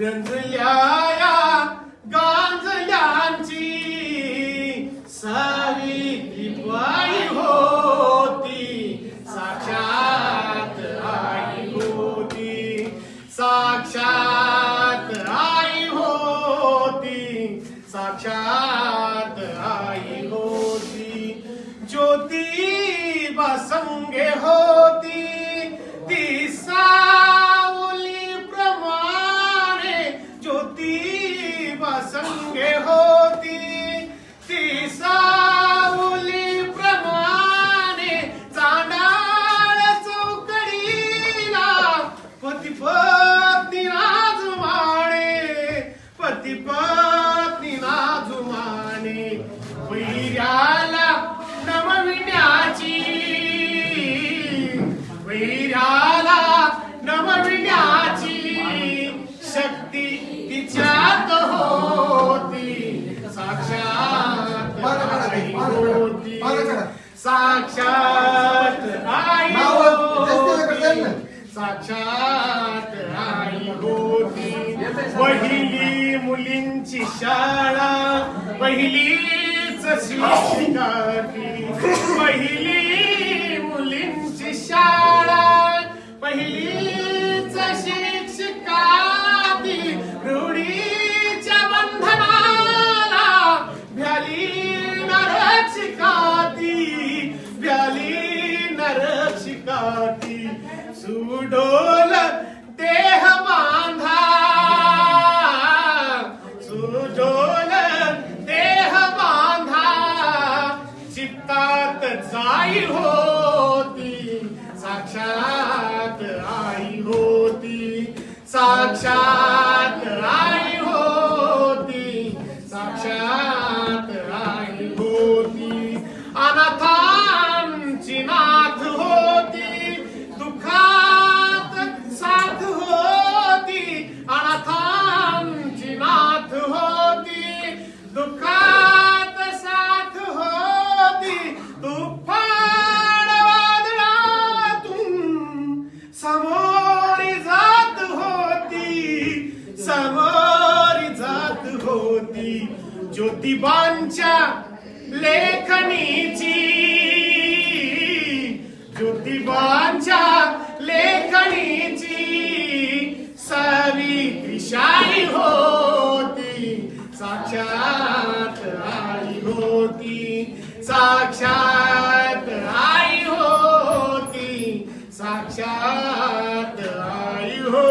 रंजल्या गांजल्यांची होती आई होती साक्षात होती आई होती. होती ती सा पती पत्नी नाजुमाणे वैर्याला नमविण्याची वैर्याला नमविण्याची शक्ती तिच्यात होती. साक्षात आई होती. साक्षात आई होती. साक्षात आई पहिली मुलींची शाळा पहिलीच शिक्षिका पहिली मुलींची शाळा पहिलीच शिक्षिका रूढीच्या बंधनाला भ्याली नरक्षिका ती भ्याली नरक्षिका ती जाई होती. साक्षात आई होती. साक्षात आई होती. साक्षात समोरी जात होती समोरी जात होती. ज्योतिबांच्या लेखणीची ज्योतिबांच्या लेखणीची सावित्रीशाही होती साक्षात आई होती साक्षात साक्षात आई हो.